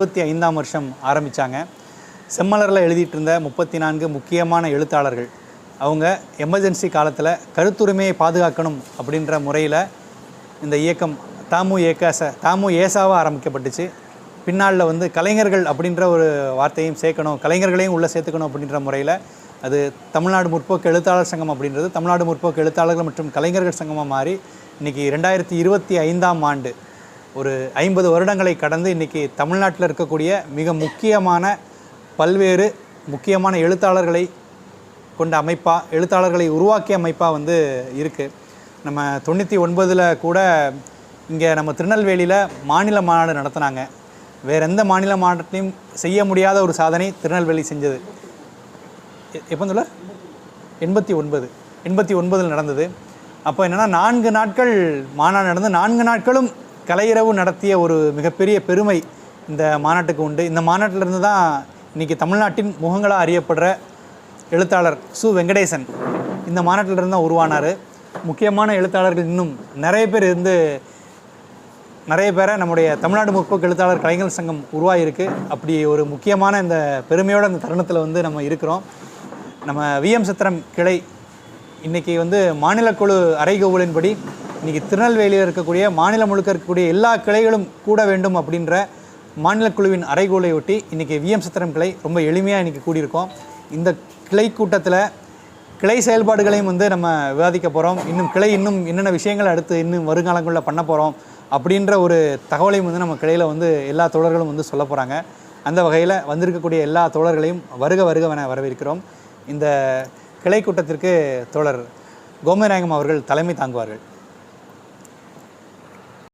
இருபத்தி ஐந்தாம் வருஷம் ஆரம்பித்தாங்க செம்மலரில் எழுதிட்டு இருந்த முப்பத்தி நான்கு முக்கியமான எழுத்தாளர்கள். அவங்க எமர்ஜென்சி காலத்தில் கருத்துரிமையை பாதுகாக்கணும் அப்படின்ற முறையில் இந்த இயக்கம் தாமு ஏகாச தாமு ஏசாவாக ஆரம்பிக்கப்பட்டுச்சு. பின்னாளில் வந்து கலைஞர்கள் அப்படின்ற ஒரு வார்த்தையும் சேர்க்கணும் கலைஞர்களையும் உள்ளே சேர்த்துக்கணும் அப்படின்ற முறையில் அது தமிழ்நாடு முற்போக்கு எழுத்தாளர் சங்கம் அப்படின்றது. தமிழ்நாடு முற்போக்கு எழுத்தாளர்கள் மற்றும் கலைஞர்கள் சங்கமாக மாறி இன்றைக்கி ரெண்டாயிரத்தி இருபத்தி ஐந்தாம் ஆண்டு ஒரு ஐம்பது வருடங்களை கடந்து இன்றைக்கி தமிழ்நாட்டில் இருக்கக்கூடிய மிக முக்கியமான பல்வேறு முக்கியமான எழுத்தாளர்களை கொண்ட அமைப்பாக எழுத்தாளர்களை உருவாக்கிய அமைப்பாக வந்து இருக்குது நம்ம தொண்ணூற்றி ஒன்பதில் கூட இங்கே நம்ம திருநெல்வேலியில் மாநில மாநாடு நடத்தினாங்க. வேறு எந்த மாநில மாநாட்டிலையும் செய்ய முடியாத ஒரு சாதனை திருநெல்வேலி செஞ்சது. எப்போ சொல்ல? எண்பத்தி ஒன்பது. எண்பத்தி ஒன்பதில் நடந்தது. அப்போ என்னென்னா நான்கு நாட்கள் மாநாடு நடந்து நான்கு நாட்களும் கலையிரவு நடத்திய ஒரு மிகப்பெரிய பெருமை இந்த மாநாட்டுக்கு உண்டு. இந்த மாநாட்டிலிருந்து தான் இன்றைக்கி தமிழ்நாட்டின் முகங்களாக அறியப்படுற எழுத்தாளர் சு. வெங்கடேசன் இந்த மாநாட்டிலிருந்து தான் உருவானார். முக்கியமான எழுத்தாளர்கள் இன்னும் நிறைய பேர் இருந்து நிறைய பேரை நம்முடைய தமிழ்நாடு முற்போக்கு எழுத்தாளர் கலைஞர் சங்கம் உருவாகியிருக்கு. அப்படி ஒரு முக்கியமான இந்த பெருமையோட இந்த தருணத்தில் வந்து நம்ம இருக்கிறோம். நம்ம விஎம் சித்திரம் கிளை இன்றைக்கி வந்து மாநில குழு அறைகூவலின்படி இன்றைக்கி திருநெல்வேலியில் இருக்கக்கூடிய மாநிலம் முழுக்க இருக்கக்கூடிய எல்லா கிளைகளும் கூட வேண்டும் அப்படின்ற மாநில குழுவின் அறைகூலை ஒட்டி இன்றைக்கி விஎம் சித்திரம் கிளை ரொம்ப எளிமையாக இன்றைக்கி கூடியிருக்கோம். இந்த கிளை கூட்டத்தில் கிளை செயல்பாடுகளையும் வந்து நம்ம விவாதிக்க போகிறோம் இன்னும் கிளை இன்னும் என்னென்ன விஷயங்கள் அடுத்து இன்னும் வருங்காலங்களில் பண்ண போகிறோம் அப்படின்ற ஒரு தகவலையும் வந்து நம்ம கிளையில் வந்து எல்லா தோழர்களும் வந்து சொல்ல போகிறாங்க அந்த வகையில் வந்திருக்கக்கூடிய எல்லா தோழர்களையும் வருக வருகவென வரவேற்கிறோம். இந்த கிளை கூட்டத்திற்கு தோழர் கோமநாயகம் அவர்கள் தலைமை தாங்குவார்கள்.